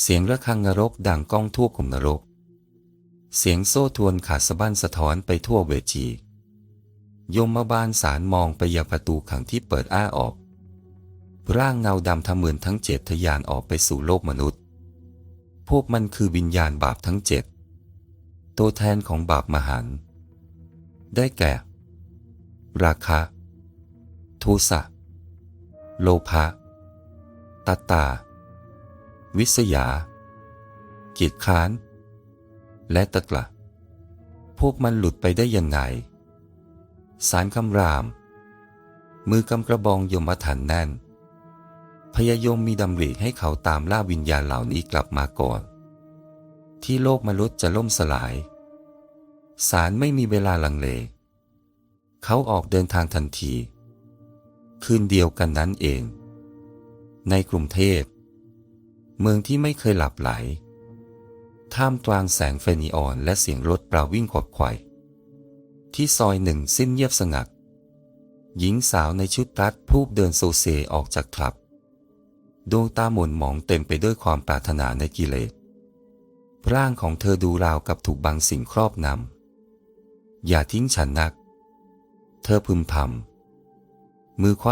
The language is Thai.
เสียงระฆังนรกดังก้องทั่วขุมนรก เสียงโซ่ทวนขาดสะบั้นสะท้อนไปทั่วเวทียมมาบาลสารมองไปยังประตูขังที่เปิดอ้าออก ร่างเงาดำทะมึนทั้งเจ็ดทยานออกไปสู่โลกมนุษย์ พวกมันคือวิญญาณบาปทั้งเจ็ด ตัวแทนของบาปมหันต์ได้แก่ ราคะ โทสะ โลภะตัตตา วิสยา เกียจค้าน และตะกละพวกมันหลุดไปได้ยังไง สารคำราม มือกำกระบองยมทันแน่น พยายมมีดำริให้เขาตามล่าวิญญาณเหล่านี้กลับมาก่อน ที่โลกมนุษย์จะล่มสลาย สารไม่มีเวลาลังเล เขาออกเดินทางทันที คืนเดียวกันนั้นเอง ในกรุงเทพ เมืองที่ไม่เคยหลับไหล ท่ามกลางแสงไฟนีออนและเสียงรถปราวิ่งขวดไขว่ที่ซอยหนึ่งสิ้นเงียบสงัด หญิงสาวในชุดรัดพูบเดินโซเซออกจากคลับ ดวงตาหม่นหมองเต็มไปด้วยความปรารถนาในกิเลส ร่างของเธอดูราวกับถูกบางสิ่งครอบนำ อย่าทิ้งฉันนัก เธอพึมพำมือคว้า